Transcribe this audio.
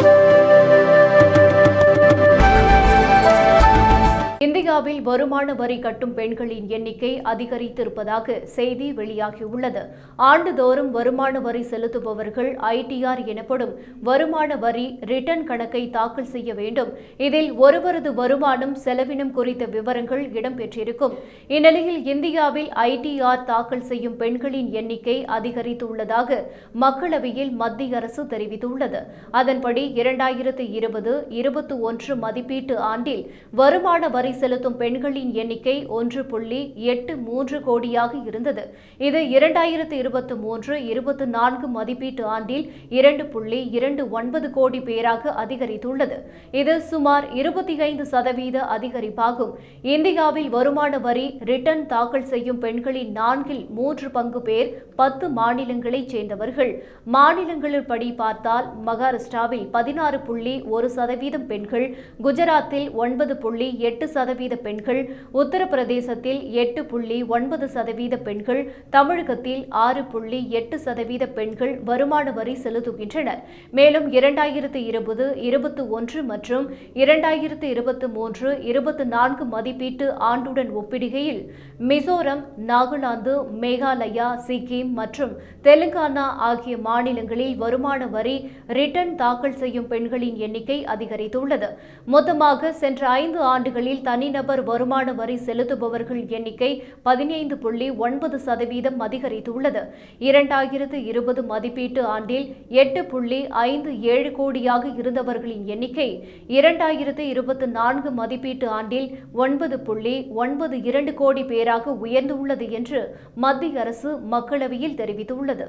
Thank you. இந்தியாவில் வருமான வரி கட்டும் பெண்களின் எண்ணிக்கை அதிகரித்திருப்பதாக செய்தி வெளியாகியுள்ளது. ஆண்டுதோறும் வருமான வரி செலுத்துபவர்கள் ஐடிஆர் எனப்படும் வருமான வரி ரிட்டர்ன் கணக்கை தாக்கல் செய்ய வேண்டும். இதில் ஒருவரது வருமானம் செலவினம் குறித்த விவரங்கள் இடம்பெற்றிருக்கும். இந்நிலையில் இந்தியாவில் ஐடிஆர் தாக்கல் செய்யும் பெண்களின் எண்ணிக்கை அதிகரித்துள்ளதாக மக்களவையில் மத்திய அரசு தெரிவித்துள்ளது. அதன்படி இரண்டாயிரத்து இருபது இருபத்தி ஒன்று மதிப்பீட்டு ஆண்டில் வருமான வரி செலுத்தும் பெண்களின் எண்ணிக்கை ஒன்று புள்ளி எட்டு மூன்று கோடியாக இருந்தது. இது இரண்டாயிரத்து இருபத்தி மூன்று இருபத்தி நான்கு மதிப்பீட்டு ஆண்டில் இரண்டு புள்ளி இரண்டு ஒன்பது கோடி பேராக அதிகரித்துள்ளது. இது சுமார் இருபத்தி ஐந்து சதவீத அதிகரிப்பாகும். இந்தியாவில் வருமான வரி ரிட்டர்ன் தாக்கல் செய்யும் பெண்களின் நான்கில் மூன்று பங்கு பேர் பத்து மாநிலங்களைச் சேர்ந்தவர்கள். மாநிலங்களின் படி பார்த்தால் மகாராஷ்டிராவில் பதினாறு புள்ளி ஒரு சதவீதம் பெண்கள் குஜராத்தில் ஒன்பது புள்ளி எட்டு சதவீத பெண்கள் உத்தரப்பிரதேசத்தில் எட்டு புள்ளி ஒன்பது சதவீத பெண்கள் தமிழகத்தில் ஆறு புள்ளி எட்டு சதவீத பெண்கள் வருமான வரி செலுத்துகின்றனர். மேலும் இரண்டாயிரத்து இருபது இருபத்தி ஒன்று மற்றும் இரண்டாயிரத்து இருபத்தி மூன்று இருபத்தி நான்கு மதிப்பீட்டு ஆண்டுடன் ஒப்பிடுகையில் மிசோரம் நாகாலாந்து மேகாலயா சிக்கிம் மற்றும் தெலுங்கானா ஆகிய மாநிலங்களில் வருமான வரி ரிட்டர்ன் தாக்கல் செய்யும் பெண்களின் எண்ணிக்கை அதிகரித்துள்ளது. மொத்தமாக சென்ற ஐந்து ஆண்டுகளில் தனிநபர் தனிநபர் வருமான வரி செலுத்துபவர்கள் எண்ணிக்கை பதினைந்து புள்ளி ஒன்பது சதவீதம் அதிகரித்துள்ளது. இரண்டாயிரத்து இருபது மதிப்பீட்டு ஆண்டில் எட்டு புள்ளி ஐந்து ஏழு கோடியாக இருந்தவர்களின் எண்ணிக்கை இரண்டாயிரத்து இருபத்தி நான்கு மதிப்பீட்டு ஆண்டில் ஒன்பது புள்ளி ஒன்பது இரண்டு கோடி பேராக உயர்ந்துள்ளது என்று மத்திய அரசு மக்களவையில் தெரிவித்துள்ளது.